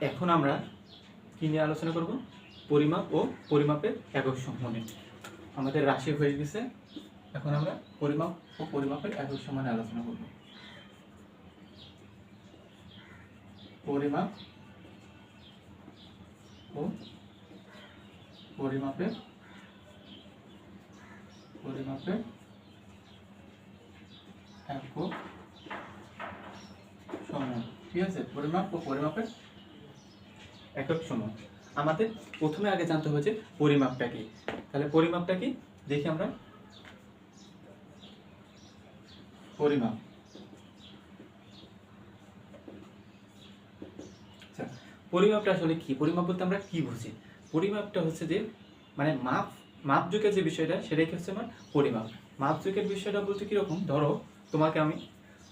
এখন আমরা কি নিয়ে আলোচনা করব? পরিমাপ ও পরিমাপের একক সম্বন্ধে আমাদের রাশি হয়ে গেছে। এখন আমরা পরিমাপ ও পরিমাপের একক সম্বন্ধে আলোচনা করব। পরিমাপ ও পরিমাপের পরিমাপের একক সময় ঠিক আছে? পরিমাপ ও পরিমাপের একক সময় আমাদের প্রথমে আগে জানতে হবে যে পরিমাপটা কি। তাহলে পরিমাপটা কি? দেখি আমরা। পরিমাপ। আচ্ছা পরিমাপটা আসলে কি? পরিমাপ বলতে আমরা কি বুঝি? পরিমাপটা হচ্ছে যে মানে মাপ, মাপযোগের যে বিষয়টা, সেটাই হচ্ছে আমার? পরিমাপ। মাপযোগের বিষয়টা বলতে কীরকম? ধরো, তোমাকে আমি,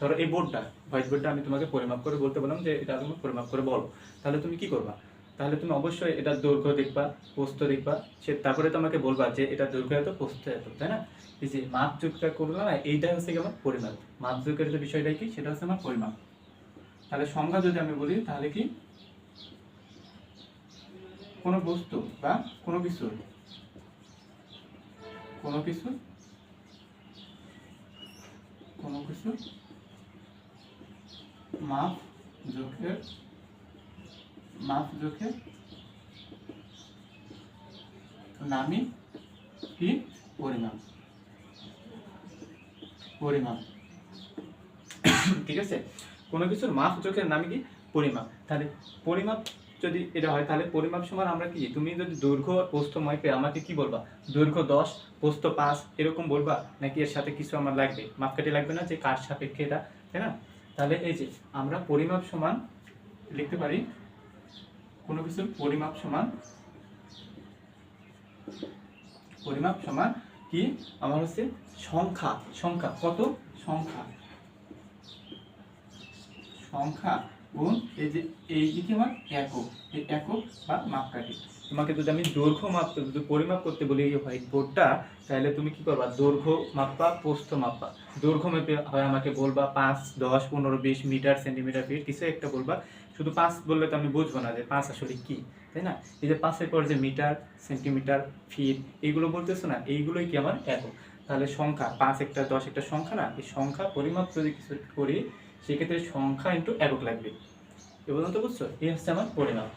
ধরো এই বোর্ডটা, হোয়াইট বোর্ডটা আমি তোমাকে পরিমাপ করে বলতে বললাম যে, এটা তুমি পরিমাপ করে বলো। তাহলে তুমি কি করবা? তাহলে তুমি অবশ্যই এটা দৈর্ঘ্য দেখবা, প্রস্থ দেখবা। সে তারপরে তোমাকে বলবা যে এটা দৈর্ঘ্য এত, প্রস্থ এত, তাই না? এই যে মাপ যোগটা করল না এইটাই হচ্ছে কি আমার পরিমাপ। মাপ যোগের যে বিষয়টা কি, সেটা হচ্ছে আমার পরিমাপ। তাহলে সংজ্ঞা যদি আমি বলি, তাহলে কি? কোনো বস্তু বা কোনো কিছু কোনো কিছু কোনো কিছু মাপ যোগের মাপ যোগের নামই কি? পরিমাপ। পরিমাপ। ঠিক আছে? কোনো কিছুর মাপ যোগের নামই কি? পরিমাপ। তাহলে পরিমাপ যদি এটা হয়, তাহলে পরিমাপ সমান আমরা কি? তুমি যদি দৈর্ঘ্য আর প্রস্থময় পেয়ে আমাকে কি বলবা? দৈর্ঘ্য দশ পোস্ত পাঁচ, এরকম বলবা? নাকি এর সাথে কিছু আমার লাগবে? মাপকাঠি লাগবে না যে কার সাপেক্ষে এটা, তাই না? তাহলে এই যে আমরা পরিমাপ সমান লিখতে পারি কোনো কিছুর পরিমাপ সমান পরিমাপ সমান কি? আমার হচ্ছে সংখ্যা সংখ্যা, কত? সংখ্যা। সংখ্যা গুণ এই যে এই দিকে আমার একক, এই একক বা মাপকাঠি। তোমাকে যদি আমি দৈর্ঘ্য মাপতে যদি পরিমাপ করতে বলি এই হোয়াইট বোর্ডটা, তাহলে তুমি কি করবা? দৈর্ঘ্য মাপবা, প্রস্থ মাপবা। দৈর্ঘ্য মেপে হয় আমাকে বলবা পাঁচ, দশ, পনেরো, বিশ মিটার, সেন্টিমিটার, ফিট, কিছু একটা বলবা। শুধু পাঁচ বললে তো আমি বুঝব না যে পাঁচ আসলে কি, তাই না? এই যে পাঁচের পর যে মিটার, সেন্টিমিটার, ফিট, এইগুলো বলতেছো না, এইগুলোই কি আমার একক? তাহলে সংখ্যা, পাঁচ একটা, দশ একটা সংখ্যা না, এই সংখ্যা পরিমাপ যদি কিছু করি, সেক্ষেত্রে সংখ্যা ইন্টু একক লাগবে। এ পর্যন্ত বুঝছ? এই হচ্ছে আমার পরিমাপ।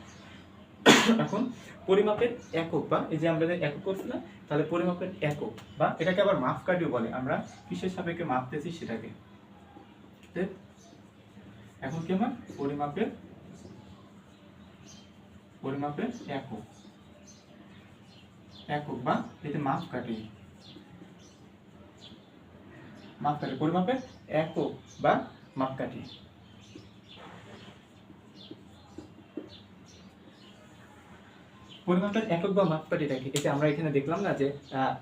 এখন পরিমাপের একক বা এই যে আমরা যে একক করছিলাম তাহলে পরিমাপের একক বা এটাকে আবার মাপকাঠিও বলে, আমরা কিসের সাপেক্ষে মাপতেছি সেটাকে? এখন কি আমার? পরিমাপের পরিমাপের একক। একক বা এতে মাপকাঠি কাটে পরিমাপের একক বা মাপকাঠি পরিমাপের একক বা মাপকাঠি দেখে এটা আমরা এখানে দেখলাম না যে আহ,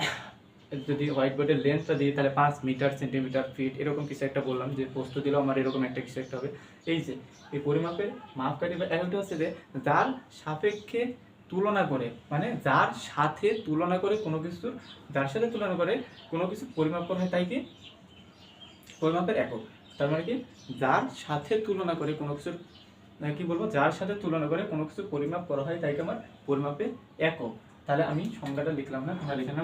যদি হোয়াইট বোর্ডের লেন্থটা দিই, তাহলে পাঁচ মিটার সেন্টিমিটার ফিট এরকম কিছু একটা বললাম যে পোস্ত দিলেও আমার এরকম একটা কিছু একটা হবে। এই যে, এই পরিমাপের মাপকাঠি বা এককটা হচ্ছে যে, যার সাপেক্ষে তুলনা করে মানে যার সাথে তুলনা করে কোনো কিছুর, যার সাথে তুলনা করে কোনো কিছু পরিমাপ করা হয়, তাই কি? পরিমাপের একক। তার মানে কি? যার সাথে তুলনা করে কোনো কিছুর না কি বলব? যার সাথে তুলনা করে কোনো কিছু পরিমাপ করা হয়, তাই কি আমার? পরিমাপের একক। তাহলে আমি সংজ্ঞাটা লিখলাম না, তোমরা এখানে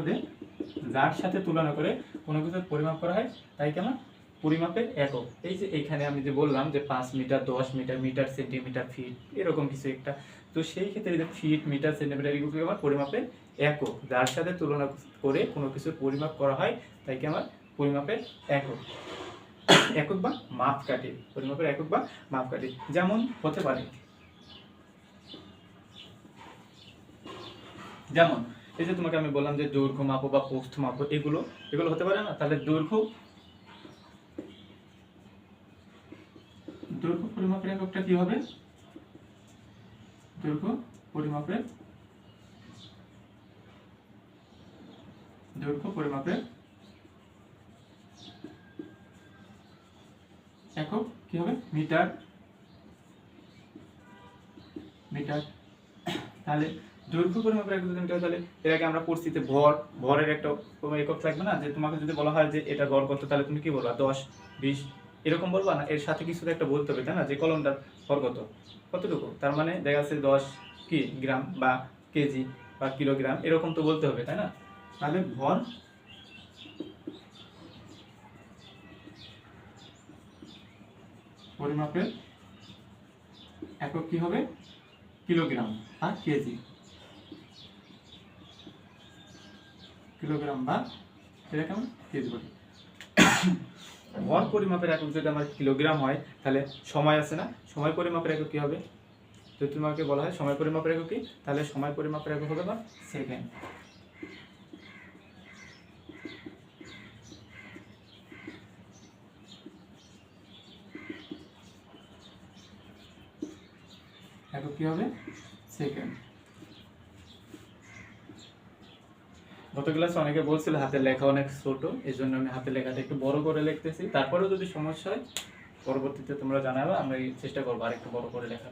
যার সাথে তুলনা করে কোনো কিছু পরিমাপ করা হয়, তাই কি আমার পরিমাপের একক। এই যে এইখানে আমি যে বললাম যে পাঁচ মিটার, দশ মিটার মিটার, সেন্টিমিটার, ফিট, এরকম কিছু একটা। তো সেই ক্ষেত্রে যে ফিট, মিটার, সেন্টিমিটার, এগুলো আমার পরিমাপের একক। যার সাথে তুলনা করে কোনো কিছু পরিমাপ করা হয়, তাই কি আমার? পরিমাপের একক। একক বা মাপ মাপকাঠি। পরিমাপের একক বা মাপ মাপকাঠি। যেমন হতে পারে। যেমন এই যে তোমাকে আমি বললাম যে দৈর্ঘ্য মাপো বা প্রস্থ মাপো, এগুলো এগুলো হতে পারে না? তাহলে দৈর্ঘ্য দৈর্ঘ্য পরিমাপের এককটা কি হবে? দৈর্ঘ্য পরিমাপের দৈর্ঘ্য পরিমাপের একক কি হবে? Metre metre. তাহলে দৈর্ঘ্য পরিমাপের একক তাহলে এর আগে আমরা যে ভর, ভরের একটা একক থাকবে না? যে তোমাকে যদি বলা হয় যে এটা গড় কত, তাহলে তুমি কি বলবা? দশ, বিশ, এরকম বলব না? এর সাথে কিছু একটা বলতে হবে, তাই না? যে কলমটার ভর কত? কতটুকু? তার মানে দেখা যাচ্ছে দশ কি গ্রাম বা কেজি বা কিলোগ্রাম, এরকম তো বলতে হবে, তাই না? তাহলে ভর পরিমাপের একক কি হবে? কিলোগ্রাম আর কেজি। কিলোগ্রাম বা এটাকে আমরা কেজি বলি ভর পরিমাপের একক যদি আমার কিলোগ্রাম হয় তাহলে সময় আছে না? সময় পরিমাপের একক কি হবে? যদি তোমাকে বলা হয় সময় পরিমাপের একক কি? তাহলে সময় পরিমাপের একক হবে বা সেকেন্ড। একক কী হবে? সেকেন্ড। গত ক্লাসে অনেকে বলছিল হাতের লেখা অনেক ছোট এই জন্য আমি হাতের লেখাটা একটু বড় করে লিখতেছি। তারপরেও যদি সমস্যা হয়, পরবর্তীতে তোমরা জানাবে, আমরা চেষ্টা করব আর একটু বড় করে লেখা।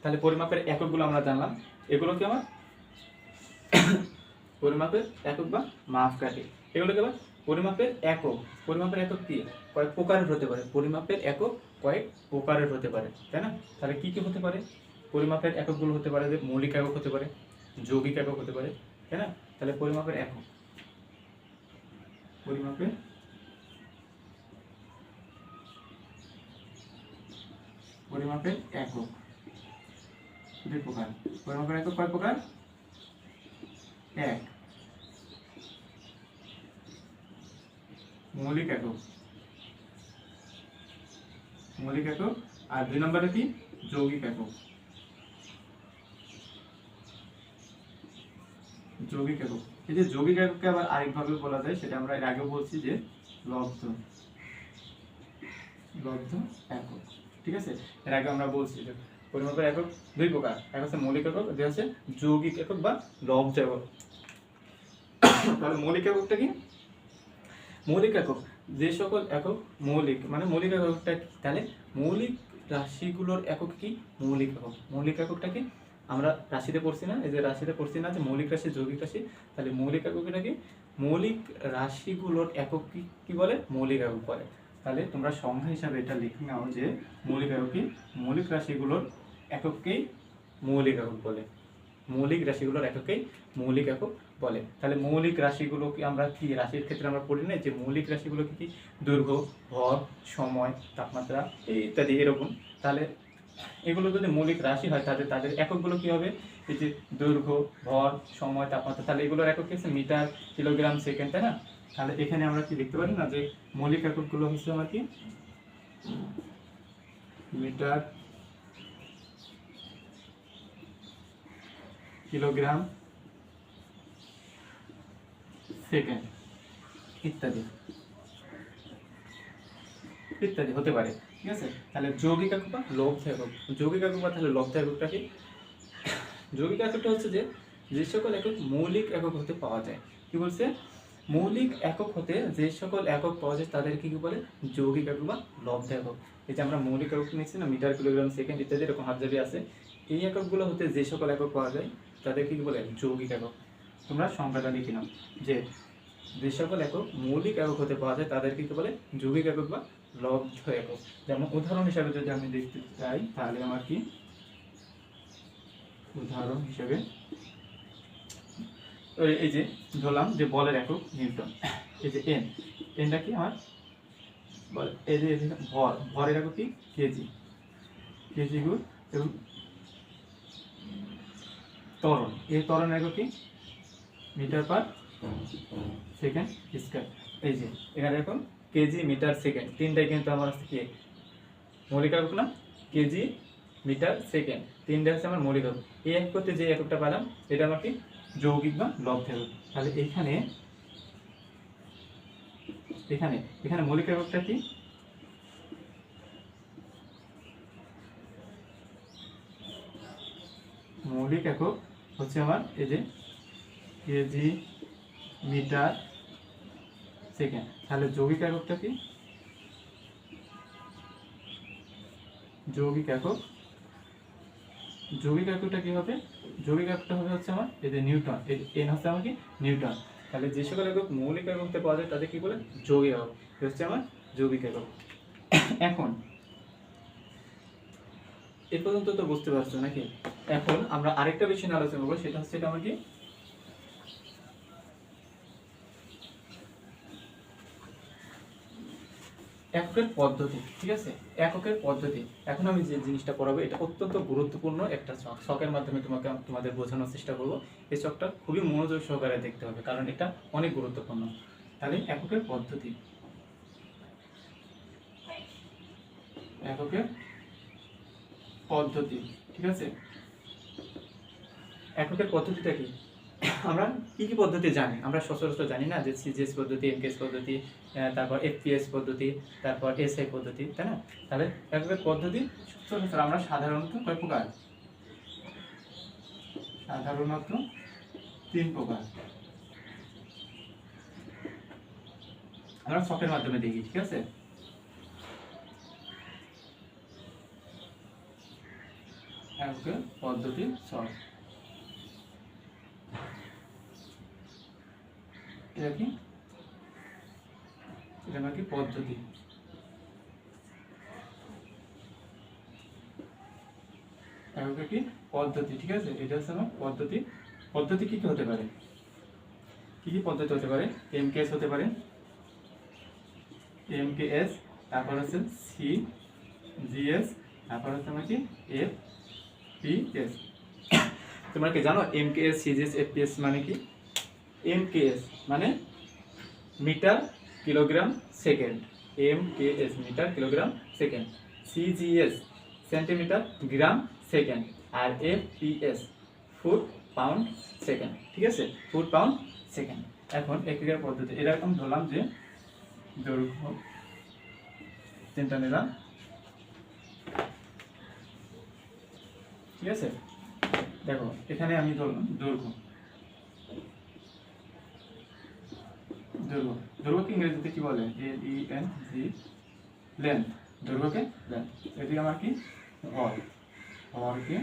তাহলে পরিমাপের এককগুলো আমরা জানলাম। এগুলো কি আমার? পরিমাপের একক বা মাপকাঠি এগুলো কি আবার? পরিমাপের একক। পরিমাপের একক কি? কয়েক প্রকারের হতে পারে। পরিমাপের একক কয়েক প্রকারের হতে পারে, তাই না? তাহলে কি কি হতে পারে? পরিমাপের এককগুলো হতে পারে যে মৌলিক একক হতে পারে, যৌগিক একক হতে পারে, তাই না? তাহলে পরিমাপের একক পরিমাপের পরিমাপের একক দুই প্রকার। পরিমাপের একক কয় প্রকার? এক। মৌলিক একক মৌলিক একক আর দুই নম্বরে কি? যৌগিক একক যৌগিক একক এই যে যৌগিক একককে আবার আরেকভাবে বলা যায়, সেটা আমরা এর আগে বলছি যে লব্ধ। লব্ধ একক। ঠিক আছে? এর আগে আমরা বলছি যে পরিমাপের একক দুই প্রকার। এক হচ্ছে মৌলিক একক, দুই হচ্ছে যৌগিক একক বা লব্ধ একক। তাহলে মৌলিক এককটা কি? মৌলিক একক। যে সকল একক মৌলিক মানে মৌলিক এককটা তাহলে মৌলিক রাশিগুলোর একক কি? মৌলিক একক। মৌলিক এককটা কি? আমরা রাশিতে পড়ছি না, এই যে রাশিতে পড়ছি না যে মৌলিক রাশি, যৌগিক রাশি, তাহলে মৌলিক এককটা কি মৌলিক রাশিগুলোর একক কি কি বলে? মৌলিক একক বলে। তাহলে তোমরা সংখ্যা হিসাবে এটা লিখে নাও যে মৌলিক একক কি? মৌলিক রাশিগুলোর একককেই মৌলিক একক বলে। মৌলিক রাশিগুলোর এককেই মৌলিক একক বলে। তাহলে মৌলিক রাশিগুলো কি আমরা কি? রাশির ক্ষেত্রে আমরা পড়ি না যে মৌলিক রাশিগুলো কি কি? দৈর্ঘ্য, ভর, সময়, তাপমাত্রা, ইত্যাদি, এরকম। তাহলে এগুলো যদি মৌলিক রাশি হয় তাদের তাদের এককগুলো কি হবে? এই যে দৈর্ঘ্য, ভর, সময়, তাপমাত্রা, তাহলে এগুলোর একক আছে? মিটার, কিলোগ্রাম, সেকেন্ড, তাই না? তাহলে এখানে আমরা কি দেখতে পারি না যে মৌলিক এককগুলো হচ্ছে আমার কি? মিটার, কিলোগ্রাম, সেকেন্ড, ইত্যাদি। ইত্যাদি, হতে পারে। ঠিক আছে? তাহলে যৌগিক একক বা লব্ধ একক যৌগিক একক বা তাহলে লব্ধ এককটা কি? যৌগিক এককটা হচ্ছে যে যে সকল একক মৌলিক একক হতে পাওয়া যায়। কি বলছে? মৌলিক একক হতে যে সকল একক পাওয়া যায়, তাদেরকে কি বলে? যৌগিক একক বা লব্ধ একক এই যে আমরা মৌলিক একক নিচ্ছি না, মিটার, কিলোগ্রাম, সেকেন্ড ইত্যাদি এরকম হাজারি আছে। এই এককগুলো হতে যে সকল একক পাওয়া যায়, তাদেরকে কি বলে? যৌগিক একক। তোমরা সংখ্যাটা লিখে নাও। যে যে সকল একক মৌলিক একক হতে পাওয়া যায়, তাদেরকে কি বলে? যৌগিক একক বা লব্ধ একক যেমন উদাহরণ হিসাবে যদি আমি দেখতে চাই, তাহলে আমার কি? উদাহরণ হিসেবে এই যে ধরলাম যে বলের একক নিউটন, এই যে এন এনটা কি আমার? বল, এই যে ভর, ভরের একক কি? কেজি কেজি গুণ এবং ত্বরণ, এই ত্বরণ একক কি? মিটার পার সেকেন্ড স্কয়ার, এই যে, এখানে এখন কেজি মিটার সেকেন্ড। তিনটাই কিন্তু আমার হচ্ছে কি? মৌলিক একক না? KG metre second. তিনটা হচ্ছে আমার মৌলিক একক এই এক করতে যে এককটা পেলাম এটা আমার কি? যৌগিক বা লব্ধ তাহলে এখানে এখানে এখানে মৌলিক এককটা কি? মৌলিক একক হচ্ছে আমার এই যে কেজি মিটার সেকেন্ড। তাহলে যৌগিক এককটা কি? যৌগিক একক। যৌগিক এককটা কি হবে? যৌগিক এককটা হবে হচ্ছে আমার যে নিউটন এই এন হচ্ছে আমার কি নিউটন তাহলে যে সকল একক মৌলিক এককতে পাওয়া যায় তাদের কি বলে? যৌগিক একক। হচ্ছে আমার যৌগিক একক। এখন, এ পর্যন্ত তো বুঝতে পারছ নাকি? এখন আমরা আরেকটা বিষয় নিয়ে আলোচনা করব, সেটা হচ্ছে এটা আমার কি? এককের পদ্ধতি, ঠিক আছে? এককের পদ্ধতি। এখন আমি যে জিনিসটা পড়াবো, এটা অত্যন্ত গুরুত্বপূর্ণ একটা ছক ছকের মাধ্যমে তোমাকে তোমাদের বোঝানোর চেষ্টা করব। এই ছকটা খুবই মনোযোগ সহকারে দেখতে হবে, কারণ এটা অনেক গুরুত্বপূর্ণ। তাহলে এককের পদ্ধতি। এককের পদ্ধতি, ঠিক আছে? এককের পদ্ধতিটা কি? আমরা কি কি পদ্ধতি জানি? আমরা সচরাচর জানি না যে সিজিএস পদ্ধতি এমকেএস পদ্ধতি তারপর এফপিএস পদ্ধতি, তারপর এসআই পদ্ধতি, তাই না? তাহলে এককের পদ্ধতি সচরাচর আমরা সাধারণত কয় প্রকার? সাধারণত তিন প্রকার। আমরা ছকের মাধ্যমে দেখি, ঠিক আছে? পদ্ধতি ছক এটা কি? এটা নাকি পদ্ধতি। একক কি? পদ্ধতি, ঠিক আছে? এটা হচ্ছে আমার পদ্ধতি। পদ্ধতি কি কি হতে পারে? কি কি পদ্ধতি হতে পারে? এমকেএস হতে পারে। এমকেএস তারপর হচ্ছে সি জিএস তারপর হচ্ছে আমার কি? এফ পিএস তোমরা কি জানো এমকেএস সিজিএস এফপিএস মানে কি? এমকেএস মানে metre, kilogram, second. MKS metre, kilogram, second. CGS centimetre, gram, second. আর এফপিএস ফুট, পাউন্ড, সেকেন্ড। ঠিক আছে? Foot, pound, second. এখন এককের পদ্ধতি। এরকম ধরলাম যে দৈর্ঘ্য তিনটা নিলাম। ঠিক আছে? দেখো, এখানে আমি ধরলাম দৈর্ঘ্য। দৈর্ঘ্য দৈর্ঘ্যকে ইংরেজিতে কি বলে? A E N G length দৈর্ঘ্যকে লেন্থ এটি আমার কি? ভর ভরকে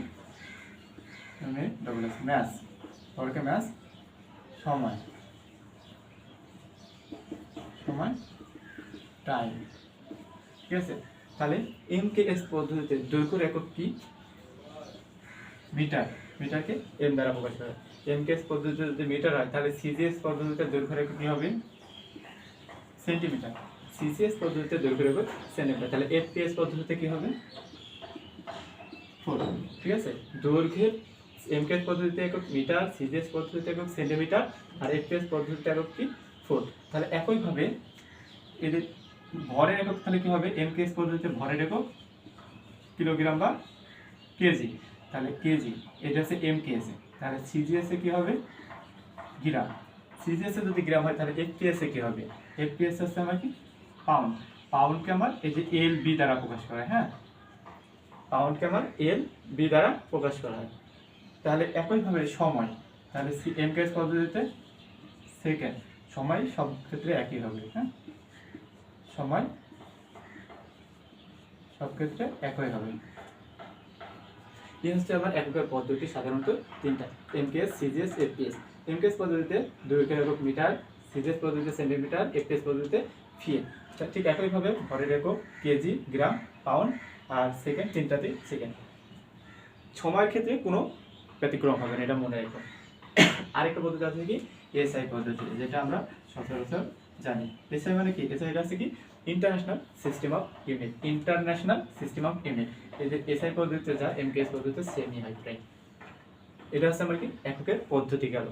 এমনি ডবল এস ম্যাস ভরকে ম্যাস সময়। সময়। টাইম ঠিক আছে? তাহলে এম কে এস পদ্ধতিতে দৈর্ঘ্যের একক কি? মিটার মিটারকে এম দ্বারা প্রকাশ করা এম কে এস পদ্ধতিতে যদি মিটার হয়, তাহলে সিজিএস পদ্ধতিতে দৈর্ঘ্যের একক কি হবে? সেন্টিমিটার। সিসিএস পদ্ধতিতে দৈর্ঘ্যের একক সেন্টিমিটার। তাহলে এফপিএস পদ্ধতিতে কি হবে? ফুট ঠিক আছে? দৈর্ঘ্যের এমকেএস পদ্ধতিতে একক মিটার সিজিএস পদ্ধতিতে একক সেন্টিমিটার আর এফপিএস পদ্ধতিতে একক কি? ফুট তাহলে একইভাবে এদের ভরের একক তাহলে কি হবে? এমকেএস পদ্ধতিতে ভরের একক কিলোগ্রাম বা কেজি। তাহলে কেজি, এটা হচ্ছে এমকেএস তাহলে সিজিএস কি হবে? গ্রাম। সিজিএস যদি গ্রাম হয়, তাহলে এফপিএস কি হবে? এফপিএস হচ্ছে আমার কি? পাউন্ড পাউন্ডকে আমার এই যে এল বি দ্বারা প্রকাশ করা হয় পাউন্ডকে আমার এল বি দ্বারা প্রকাশ করা হয়। তাহলে একইভাবে সময়, তাহলে এমকেএস পদ্ধতিতে সেকেন্ড সময় সব ক্ষেত্রে একই হবে হ্যাঁ? সময় সব ক্ষেত্রে একই হবে। এই হচ্ছে আমার এককের পদ্ধতি, সাধারণত তিনটা এমকেএস সিজিএস এফপিএস এমকেএস পদ্ধতিতে দৈর্ঘ্যের একক মিটার সিজিএস পদ্ধতিতে সেন্টিমিটার এফপিএস পদ্ধতিতে ফিট ঠিক একইভাবে ভরের একক কেজি, গ্রাম, পাউন্ড, আর সেকেন্ড তিনটাতেই সেকেন্ড। সময়ের ক্ষেত্রে কোনো ব্যতিক্রম হবে না, এটা মনে রেখো। আরেকটা পদ্ধতি আছে কি? এসআই পদ্ধতি, যেটা আমরা সচরাচর জানি। এসআই মানে কি? এসআই আছে কি? International system of unit international system of unit এই যে এসআই পদ্ধতিতে যা এমকেএস পদ্ধতিতে সেমই হয় প্রায় এটা হচ্ছে আমার কি? এককের পদ্ধতি গেল।